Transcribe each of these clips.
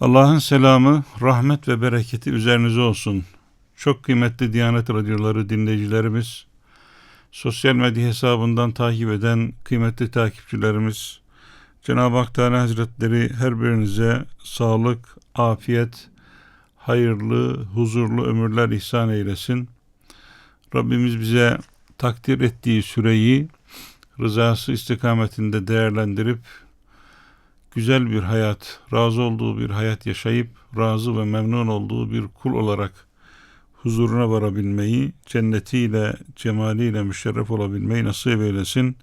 Allah'ın selamı, rahmet ve bereketi üzerinize olsun. Çok kıymetli Diyanet Radyoları dinleyicilerimiz, sosyal medya hesabından takip eden kıymetli takipçilerimiz, Cenab-ı Hak Teala Hazretleri her birinize sağlık, afiyet, hayırlı, huzurlu ömürler ihsan eylesin. Rabbimiz bize takdir ettiği süreyi rızası istikametinde değerlendirip güzel bir hayat, razı olduğu bir hayat yaşayıp razı ve memnun olduğu bir kul olarak huzuruna varabilmeyi, cennetiyle, cemaliyle müşerref olabilmeyi nasip eylesin.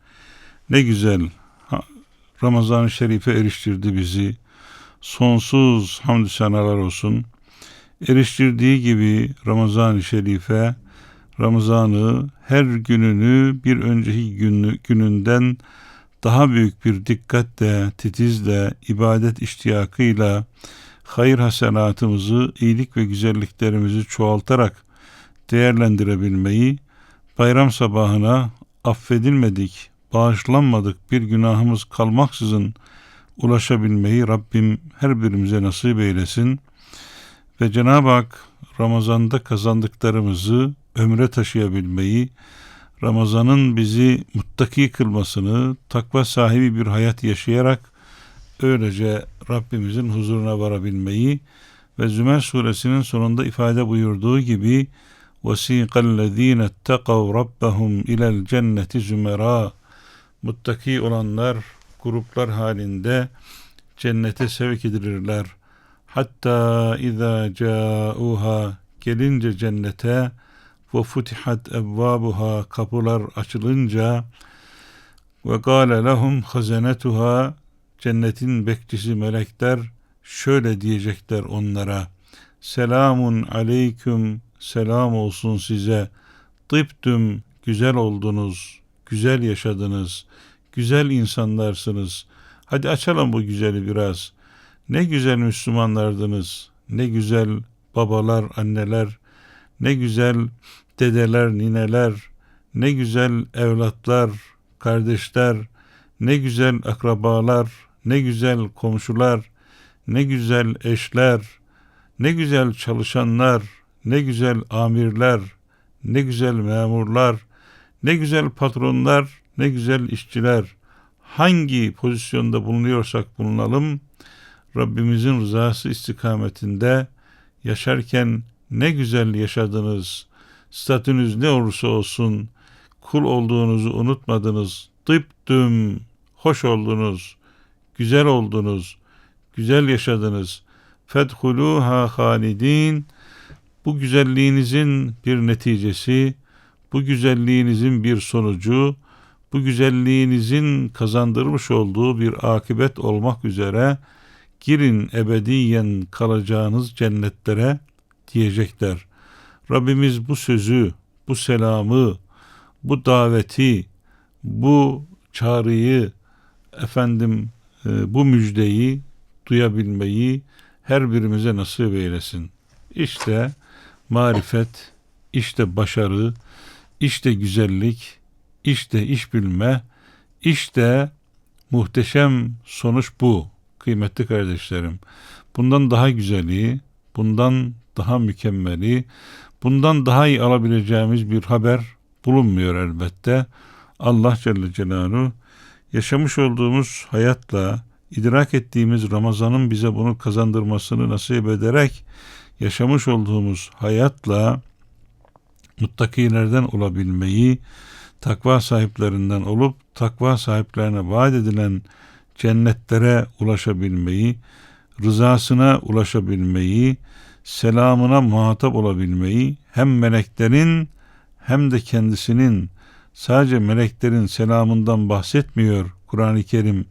Ne güzel Ramazan-ı Şerif'e eriştirdi bizi. Sonsuz hamdü senalar olsun. Eriştirdiği gibi Ramazan-ı Şerif'e Ramazan'ı her gününü bir önceki günü, gününden daha büyük bir dikkatle, titizle, ibadet iştiyakıyla hayır hasenatımızı, iyilik ve güzelliklerimizi çoğaltarak değerlendirebilmeyi, bayram sabahına affedilmedik, bağışlanmadık bir günahımız kalmaksızın ulaşabilmeyi Rabbim her birimize nasip eylesin. Ve Cenab-ı Hak Ramazan'da kazandıklarımızı ömre taşıyabilmeyi, Ramazan'ın bizi muttaki kılmasını, takva sahibi bir hayat yaşayarak öylece Rabbimizin huzuruna varabilmeyi ve Zümer suresinin sonunda ifade buyurduğu gibi وَسِيقَ الَّذ۪ينَ اتَّقَوْ رَبَّهُمْ اِلَى الْجَنَّةِ زُمَرًا Muttaki olanlar gruplar halinde cennete sevk edilirler. Hatta izâ câuha gelince cennete ve futihat evvabuha kapılar açılınca ve gâle lehum hazenetuha cennetin bekçisi melekler şöyle diyecekler onlara selamun aleyküm selam olsun size. Tıptüm güzel oldunuz güzel yaşadınız güzel insanlarsınız. Hadi açalım bu güzeli biraz. Ne güzel Müslümanlardınız ne güzel babalar anneler ne güzel dedeler, nineler, ne güzel evlatlar, kardeşler, ne güzel akrabalar, ne güzel komşular, ne güzel eşler, ne güzel çalışanlar, ne güzel amirler, ne güzel memurlar, ne güzel patronlar, ne güzel işçiler. Hangi pozisyonda bulunuyorsak bulunalım, Rabbimizin rızası istikametinde yaşarken ne güzel yaşadınız, statünüz ne olursa olsun, kul olduğunuzu unutmadınız, tıptüm, hoş oldunuz, güzel oldunuz, güzel yaşadınız. Fedhuluha halidin, bu güzelliğinizin bir neticesi, bu güzelliğinizin bir sonucu, bu güzelliğinizin kazandırmış olduğu bir akibet olmak üzere girin ebediyen kalacağınız cennetlere diyecekler. Rabbimiz bu sözü, bu selamı, bu daveti, bu çağrıyı, efendim e, bu müjdeyi duyabilmeyi her birimize nasip eylesin. İşte marifet, işte başarı, işte güzellik, işte iş bilme, işte muhteşem sonuç bu kıymetli kardeşlerim. Bundan daha güzeli, bundan daha mükemmeli, bundan daha iyi alabileceğimiz bir haber bulunmuyor elbette. Allah Celle Celaluhu yaşamış olduğumuz hayatla idrak ettiğimiz Ramazan'ın bize bunu kazandırmasını nasip ederek yaşamış olduğumuz hayatla muttakilerden olabilmeyi, takva sahiplerinden olup takva sahiplerine vaat edilen cennetlere ulaşabilmeyi, rızasına ulaşabilmeyi, selamına muhatap olabilmeyi hem meleklerin hem de kendisinin sadece meleklerin selamından bahsetmiyor Kur'an-ı Kerim.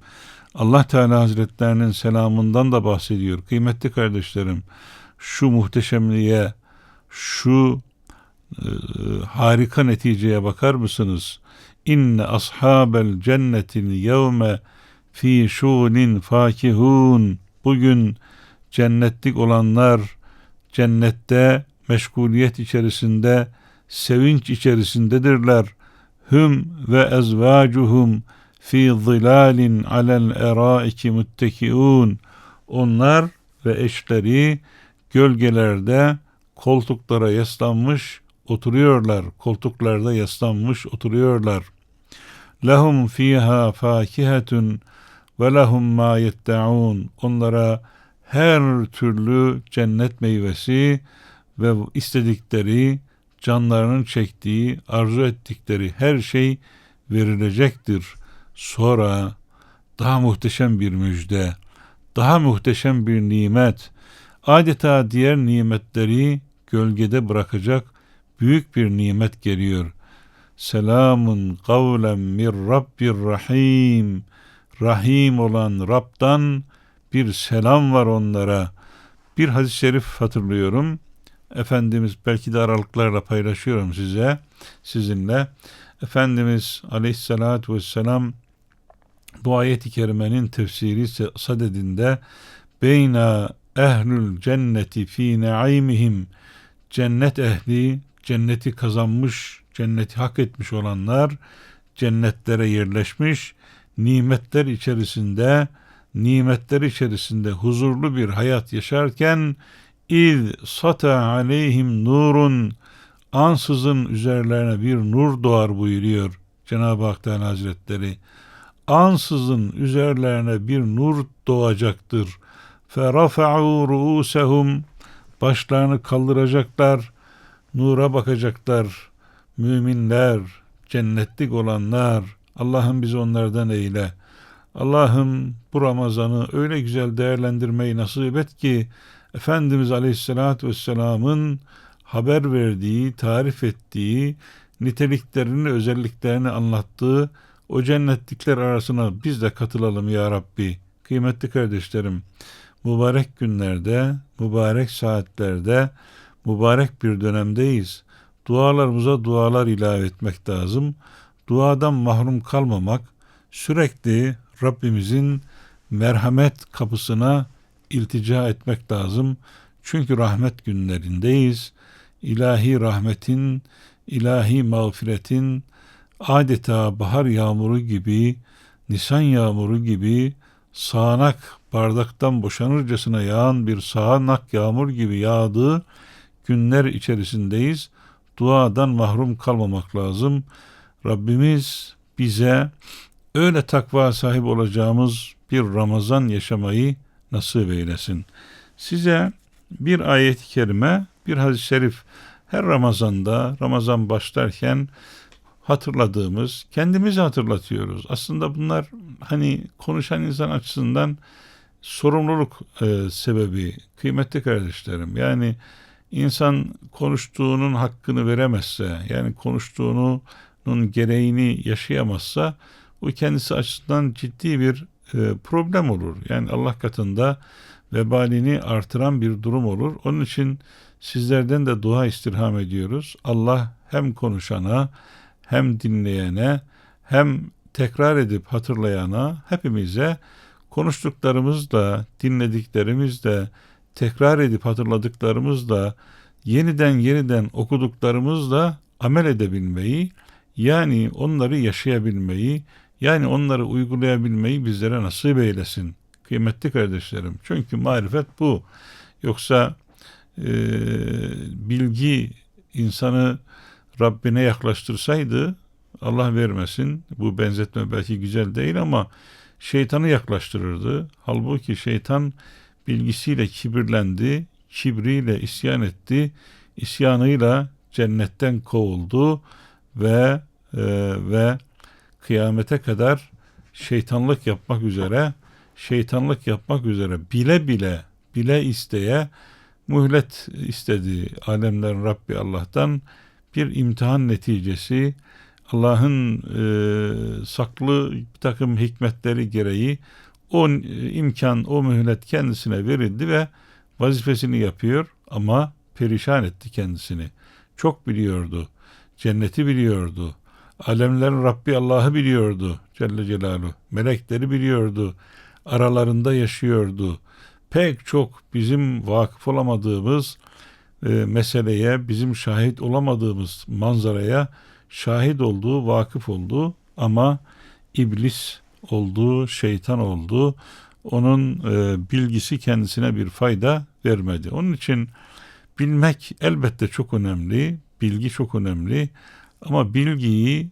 Allah Teala Hazretlerinin selamından da bahsediyor. Kıymetli kardeşlerim, şu muhteşemliğe, şu e, harika neticeye bakar mısınız? İnne ashabel cennetin yevme fi şunin fakihun. Bugün cennetlik olanlar cennette meşguliyet içerisinde, sevinç içerisindedirler. Hüm ve ezvacuhum fi zilalin alel eraiki muttekiun. Onlar ve eşleri gölgelerde koltuklara yaslanmış oturuyorlar. Koltuklarda yaslanmış oturuyorlar. Lahum fiha fakihetun ve lahum ma yette'un. Onlara her türlü cennet meyvesi ve istedikleri, canlarının çektiği, arzu ettikleri her şey verilecektir. Sonra daha muhteşem bir müjde, daha muhteşem bir nimet, adeta diğer nimetleri gölgede bırakacak büyük bir nimet geliyor. Selamun kavlen min Rabbir Rahim. Rahim olan Rab'dan bir selam var onlara. Bir hadis-i şerif hatırlıyorum. Efendimiz belki de aralıklarla paylaşıyorum size, sizinle. Efendimiz aleyhissalatü vesselam bu ayet-i kerimenin tefsiri sadedinde beyna ehlül cenneti fi naimihim cennet ehli cenneti kazanmış cenneti hak etmiş olanlar cennetlere yerleşmiş nimetler içerisinde nimetler içerisinde huzurlu bir hayat yaşarken İz sata aleyhim nurun ansızın üzerlerine bir nur doğar buyuruyor Cenab-ı Hak Teala Hazretleri. Ansızın üzerlerine bir nur doğacaktır. Ferafa'u ru'usehum başlarını kaldıracaklar, nura bakacaklar. Müminler, cennetlik olanlar, Allah'ım bizi onlardan eyle. Allah'ım bu Ramazan'ı öyle güzel değerlendirmeyi nasip et ki Efendimiz Aleyhisselatü Vesselam'ın haber verdiği, tarif ettiği, niteliklerini, özelliklerini anlattığı o cennetlikler arasına biz de katılalım ya Rabbi. Kıymetli kardeşlerim, mübarek günlerde, mübarek saatlerde, mübarek bir dönemdeyiz. Dualarımıza dualar ilave etmek lazım. Duadan mahrum kalmamak, sürekli Rabbimizin merhamet kapısına iltica etmek lazım. Çünkü rahmet günlerindeyiz. İlahi rahmetin, ilahi mağfiretin adeta bahar yağmuru gibi, nisan yağmuru gibi sağanak bardaktan boşanırcasına yağan bir sağanak yağmur gibi yağdığı günler içerisindeyiz. Duadan mahrum kalmamak lazım. Rabbimiz bize öyle takva sahip olacağımız bir Ramazan yaşamayı nasip eylesin. Size bir ayet-i kerime, bir hadis-i şerif her Ramazan'da, Ramazan başlarken hatırladığımız, kendimizi hatırlatıyoruz. Aslında bunlar hani konuşan insan açısından sorumluluk e, sebebi kıymetli kardeşlerim. Yani insan konuştuğunun hakkını veremezse, yani konuştuğunun gereğini yaşayamazsa bu kendisi açısından ciddi bir e, problem olur. Yani Allah katında vebalini artıran bir durum olur. Onun için sizlerden de dua istirham ediyoruz. Allah hem konuşana hem dinleyene hem tekrar edip hatırlayana hepimize konuştuklarımızla, dinlediklerimizle, tekrar edip hatırladıklarımızla, yeniden yeniden okuduklarımızla amel edebilmeyi, yani onları yaşayabilmeyi, yani onları uygulayabilmeyi bizlere nasip eylesin. Kıymetli kardeşlerim. Çünkü marifet bu. Yoksa e, bilgi insanı Rabbine yaklaştırsaydı Allah vermesin. Bu benzetme belki güzel değil ama şeytanı yaklaştırırdı. Halbuki şeytan bilgisiyle kibirlendi, kibriyle isyan etti, isyanıyla cennetten kovuldu ve e, ve kıyamete kadar şeytanlık yapmak üzere şeytanlık yapmak üzere bile bile bile isteye muhlet istedi alemlerin Rabbi Allah'tan bir imtihan neticesi Allah'ın e, saklı bir takım hikmetleri gereği o imkan, o mühlet kendisine verildi ve vazifesini yapıyor ama perişan etti kendisini. Çok biliyordu. Cenneti biliyordu. Alemlerin Rabbi Allah'ı biliyordu Celle Celaluhu. Melekleri biliyordu. Aralarında yaşıyordu. Pek çok bizim vakıf olamadığımız e, meseleye, bizim şahit olamadığımız manzaraya şahit olduğu, vakıf olduğu ama iblis oldu, şeytan oldu. onun e, bilgisi kendisine bir fayda vermedi. Onun için bilmek elbette çok önemli, bilgi çok önemli ama bilgiyi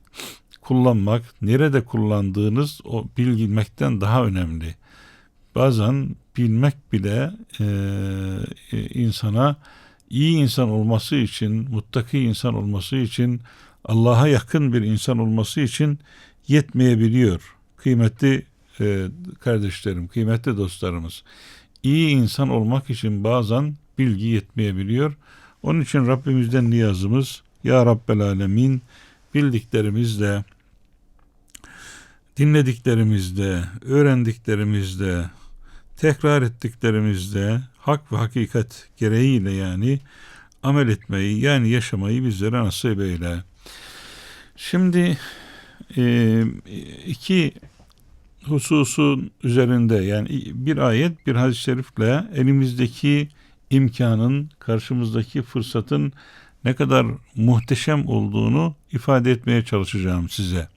kullanmak, nerede kullandığınız o bilmekten daha önemli. Bazen bilmek bile e, insana iyi insan olması için, muttaki insan olması için, Allah'a yakın bir insan olması için yetmeyebiliyor. Kıymetli e, kardeşlerim, kıymetli dostlarımız. İyi insan olmak için bazen bilgi yetmeyebiliyor. Onun için Rabbimizden niyazımız Ya Rabbel Alemin bildiklerimizle, dinlediklerimizde, öğrendiklerimizde, tekrar ettiklerimizde hak ve hakikat gereğiyle yani amel etmeyi yani yaşamayı bizlere nasip eyle. Şimdi e, iki hususun üzerinde yani bir ayet bir hadis-i şerifle elimizdeki imkanın karşımızdaki fırsatın ne kadar muhteşem olduğunu ifade etmeye çalışacağım size.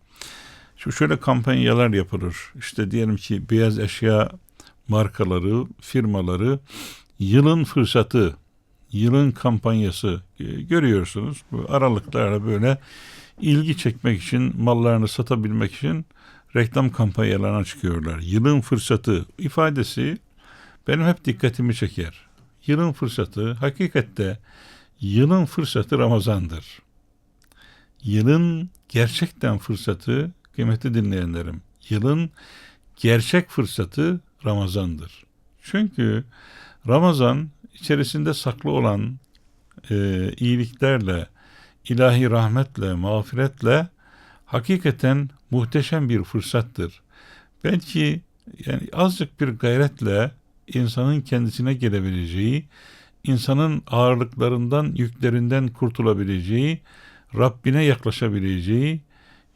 Şu şöyle kampanyalar yapılır. İşte diyelim ki beyaz eşya markaları, firmaları yılın fırsatı, yılın kampanyası e, görüyorsunuz. Aralıklarla böyle ilgi çekmek için, mallarını satabilmek için reklam kampanyalarına çıkıyorlar. Yılın fırsatı ifadesi benim hep dikkatimi çeker. Yılın fırsatı hakikatte yılın fırsatı Ramazan'dır. Yılın gerçekten fırsatı kıymetli dinleyenlerim. Yılın gerçek fırsatı Ramazan'dır. Çünkü Ramazan içerisinde saklı olan e, iyiliklerle, ilahi rahmetle, mağfiretle hakikaten muhteşem bir fırsattır. Belki yani azıcık bir gayretle insanın kendisine gelebileceği, insanın ağırlıklarından, yüklerinden kurtulabileceği, Rabbine yaklaşabileceği,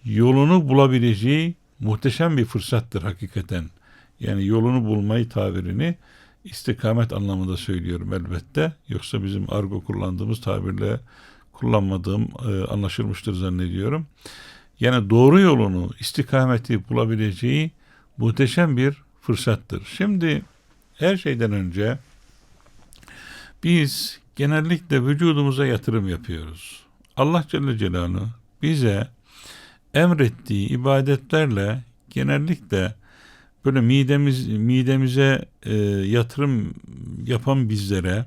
yolunu bulabileceği muhteşem bir fırsattır hakikaten. Yani yolunu bulmayı tabirini istikamet anlamında söylüyorum elbette. Yoksa bizim argo kullandığımız tabirle kullanmadığım e, anlaşılmıştır zannediyorum. Yani doğru yolunu, istikameti bulabileceği muhteşem bir fırsattır. Şimdi her şeyden önce biz genellikle vücudumuza yatırım yapıyoruz. Allah Celle Celaluhu bize emrettiği ibadetlerle genellikle böyle midemiz midemize e, yatırım yapan bizlere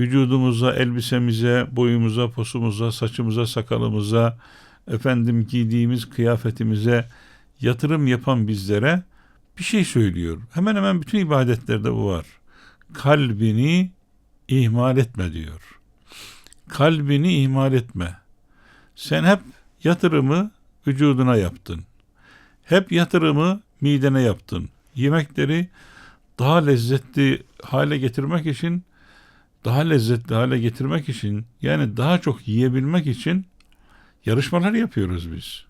vücudumuza, elbisemize, boyumuza, posumuza, saçımıza, sakalımıza, efendim giydiğimiz kıyafetimize yatırım yapan bizlere bir şey söylüyor. Hemen hemen bütün ibadetlerde bu var. Kalbini ihmal etme diyor. Kalbini ihmal etme. Sen hep yatırımı vücuduna yaptın. Hep yatırımı midene yaptın. Yemekleri daha lezzetli hale getirmek için daha lezzetli hale getirmek için yani daha çok yiyebilmek için yarışmalar yapıyoruz biz.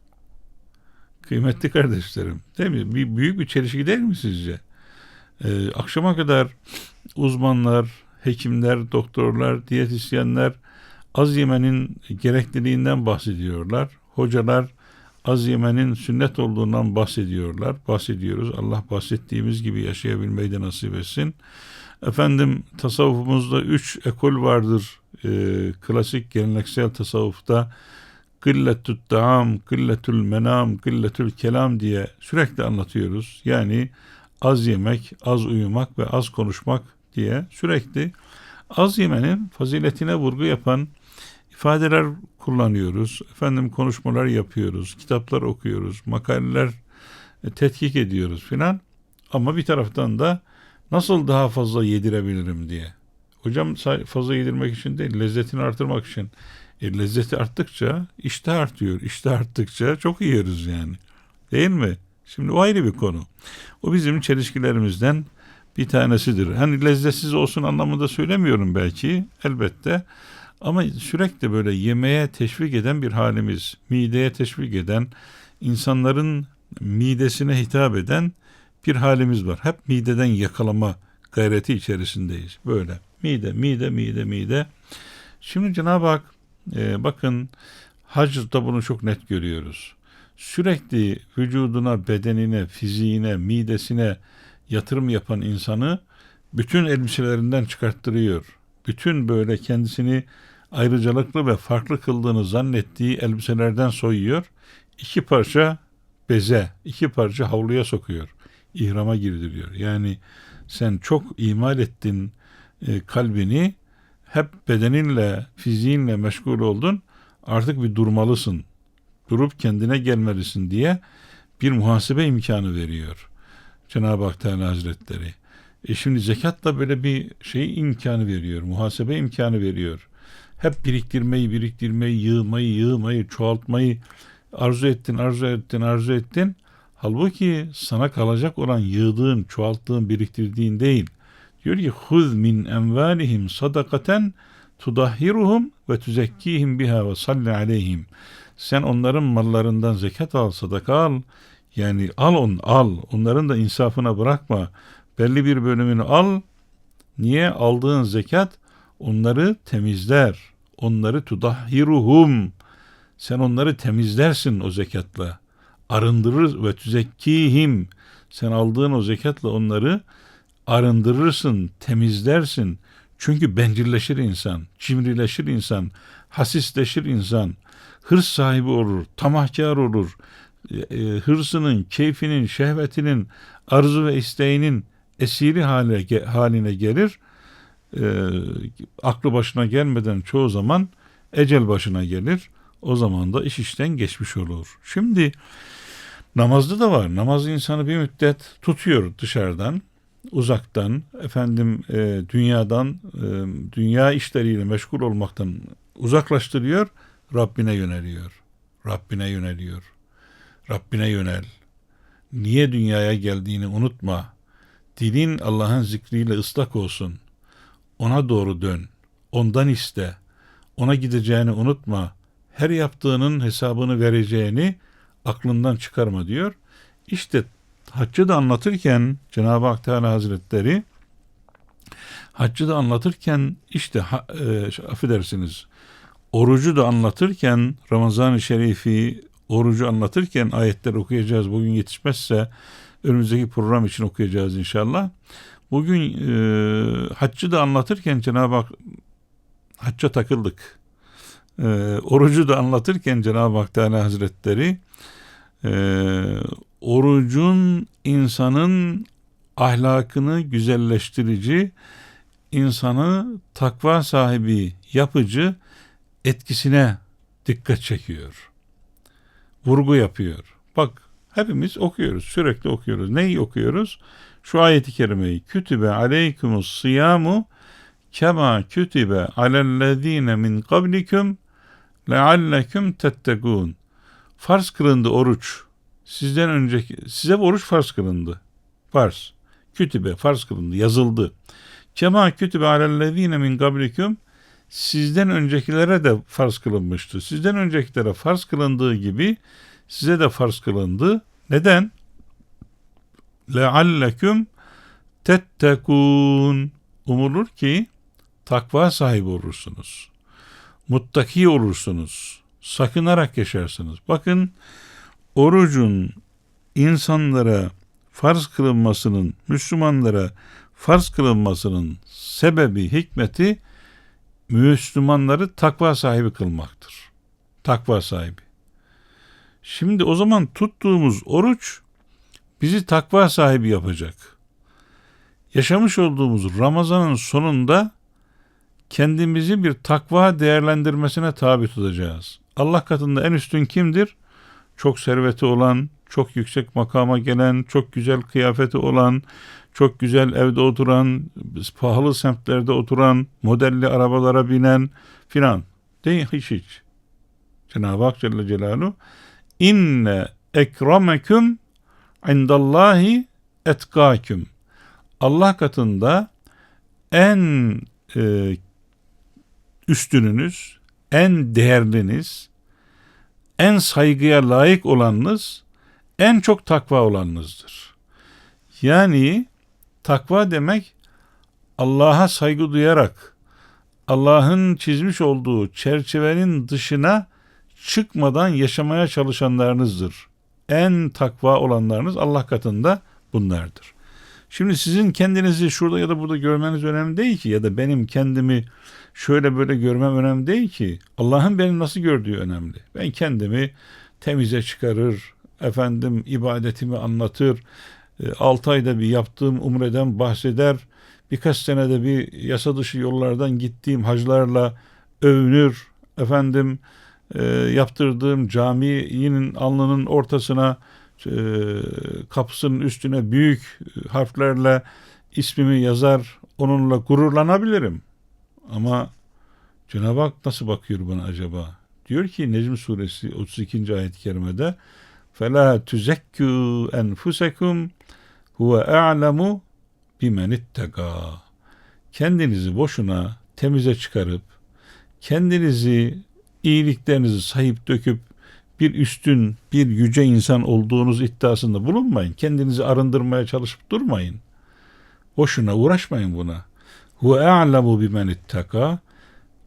Kıymetli kardeşlerim. Değil mi? Bir, büyük bir çelişki değil mi sizce? Ee, akşama kadar uzmanlar, hekimler, doktorlar, diyetisyenler az yemenin gerekliliğinden bahsediyorlar. Hocalar az yemenin sünnet olduğundan bahsediyorlar. Bahsediyoruz. Allah bahsettiğimiz gibi yaşayabilmeyi de nasip etsin. Efendim tasavvufumuzda üç ekol vardır. E, klasik geleneksel tasavvufta kılletü taam, kılletül menam, kılletül kelam diye sürekli anlatıyoruz. Yani az yemek, az uyumak ve az konuşmak diye sürekli az yemenin faziletine vurgu yapan ifadeler kullanıyoruz. Efendim konuşmalar yapıyoruz, kitaplar okuyoruz, makaleler e, tetkik ediyoruz filan. Ama bir taraftan da nasıl daha fazla yedirebilirim diye. Hocam fazla yedirmek için değil, lezzetini artırmak için. E, lezzeti arttıkça işte artıyor. İşte arttıkça çok yiyoruz yani. Değil mi? Şimdi o ayrı bir konu. O bizim çelişkilerimizden bir tanesidir. Hani lezzetsiz olsun anlamında söylemiyorum belki elbette. Ama sürekli böyle yemeğe teşvik eden bir halimiz, mideye teşvik eden, insanların midesine hitap eden bir halimiz var. Hep mideden yakalama gayreti içerisindeyiz. Böyle mide, mide, mide, mide. Şimdi Cenab-ı Hak e, bakın hacda bunu çok net görüyoruz. Sürekli vücuduna, bedenine, fiziğine, midesine yatırım yapan insanı bütün elbiselerinden çıkarttırıyor. Bütün böyle kendisini ayrıcalıklı ve farklı kıldığını zannettiği elbiselerden soyuyor. İki parça beze, iki parça havluya sokuyor. İhrama girdiriyor. Yani sen çok imal ettin e, kalbini, hep bedeninle, fiziğinle meşgul oldun. Artık bir durmalısın. Durup kendine gelmelisin diye bir muhasebe imkanı veriyor. Cenab-ı Hak Teala Hazretleri. E şimdi zekat da böyle bir şey imkanı veriyor. Muhasebe imkanı veriyor. Hep biriktirmeyi, biriktirmeyi, yığmayı, yığmayı, çoğaltmayı arzu ettin, arzu ettin, arzu ettin. Halbuki sana kalacak olan yığdığın, çoğalttığın, biriktirdiğin değil. Diyor ki huz min envalihim sadakaten tudahhiruhum ve tuzekkihim biha ve salli aleyhim. Sen onların mallarından zekat al, sadaka al. Yani al on al. Onların da insafına bırakma. Belli bir bölümünü al. Niye? Aldığın zekat onları temizler. Onları tudahhiruhum. Sen onları temizlersin o zekatla. Arındırır ve tüzekkihim. Sen aldığın o zekatla onları arındırırsın, temizlersin. Çünkü bencilleşir insan, cimrileşir insan, hasisleşir insan, hırs sahibi olur, tamahkar olur. E, hırsının, keyfinin, şehvetinin, arzu ve isteğinin esiri hale, haline gelir. E, aklı başına gelmeden çoğu zaman ecel başına gelir. O zaman da iş işten geçmiş olur. Şimdi namazda da var. Namaz insanı bir müddet tutuyor dışarıdan, uzaktan, efendim e, dünyadan, e, dünya işleriyle meşgul olmaktan uzaklaştırıyor, Rabbine yöneliyor. Rabbine yöneliyor. Rabbine yönel. Niye dünyaya geldiğini unutma. Dilin Allah'ın zikriyle ıslak olsun. Ona doğru dön. Ondan iste. Ona gideceğini unutma. Her yaptığının hesabını vereceğini aklından çıkarma diyor. İşte haccı da anlatırken Cenab-ı Hak Teala Hazretleri haccı da anlatırken işte e, affedersiniz orucu da anlatırken Ramazan-ı Şerifi orucu anlatırken ayetler okuyacağız. Bugün yetişmezse önümüzdeki program için okuyacağız inşallah. Bugün e, haccı da anlatırken Cenab-ı Hak hacca takıldık. E, orucu da anlatırken Cenab-ı Hak Teala Hazretleri e, orucun insanın ahlakını güzelleştirici, insanı takva sahibi, yapıcı etkisine dikkat çekiyor. Vurgu yapıyor. Bak hepimiz okuyoruz, sürekli okuyoruz. Neyi okuyoruz? Şu ayeti kerimeyi. Kütübe aleykumus siyamu kema kütübe alellezine min kablikum lealleküm tettegûn. Farz kılındı oruç. Sizden önceki, size oruç farz kılındı. Farz. Kütübe farz kılındı, yazıldı. Kema kütübe alellezine min kablikum sizden öncekilere de farz kılınmıştı. Sizden öncekilere farz kılındığı gibi size de farz kılındı. Neden? lealleküm tettekun umulur ki takva sahibi olursunuz. Muttaki olursunuz. Sakınarak yaşarsınız. Bakın orucun insanlara farz kılınmasının, Müslümanlara farz kılınmasının sebebi, hikmeti Müslümanları takva sahibi kılmaktır. Takva sahibi. Şimdi o zaman tuttuğumuz oruç bizi takva sahibi yapacak. Yaşamış olduğumuz Ramazan'ın sonunda kendimizi bir takva değerlendirmesine tabi tutacağız. Allah katında en üstün kimdir? Çok serveti olan, çok yüksek makama gelen, çok güzel kıyafeti olan, çok güzel evde oturan, pahalı semtlerde oturan, modelli arabalara binen filan. Değil hiç hiç. Cenab-ı Hak Celle Celaluhu inne ekremeküm indallahi etkâküm. Allah katında en e, üstününüz, en değerliniz, en saygıya layık olanınız, en çok takva olanınızdır. Yani takva demek Allah'a saygı duyarak Allah'ın çizmiş olduğu çerçevenin dışına çıkmadan yaşamaya çalışanlarınızdır en takva olanlarınız Allah katında bunlardır. Şimdi sizin kendinizi şurada ya da burada görmeniz önemli değil ki ya da benim kendimi şöyle böyle görmem önemli değil ki. Allah'ın beni nasıl gördüğü önemli. Ben kendimi temize çıkarır, efendim ibadetimi anlatır, 6 ayda bir yaptığım umreden bahseder, birkaç senede bir yasa dışı yollardan gittiğim haclarla övünür, efendim e, yaptırdığım caminin alnının ortasına e, kapısının üstüne büyük harflerle ismimi yazar, onunla gururlanabilirim. Ama Cenab-ı Hak nasıl bakıyor bana acaba? Diyor ki Necm suresi 32. ayet-i kerimede فَلَا تُزَكُّوا أَنْفُسَكُمْ huve a'lemu bimen ittega. Kendinizi boşuna temize çıkarıp kendinizi iyiliklerinizi sahip döküp bir üstün, bir yüce insan olduğunuz iddiasında bulunmayın. Kendinizi arındırmaya çalışıp durmayın. Boşuna uğraşmayın buna. Huve a'lemu bimen ittega.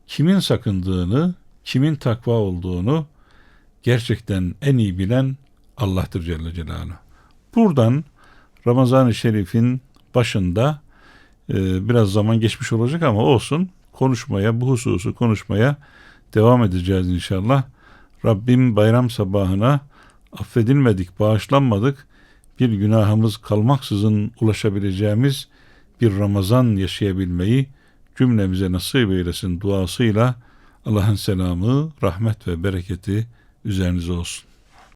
Kimin sakındığını, kimin takva olduğunu gerçekten en iyi bilen Allah'tır Celle Celaluhu. Buradan Ramazan-ı Şerif'in başında e, biraz zaman geçmiş olacak ama olsun konuşmaya, bu hususu konuşmaya devam edeceğiz inşallah. Rabbim bayram sabahına affedilmedik, bağışlanmadık, bir günahımız kalmaksızın ulaşabileceğimiz bir Ramazan yaşayabilmeyi cümlemize nasip eylesin duasıyla Allah'ın selamı, rahmet ve bereketi üzerinize olsun.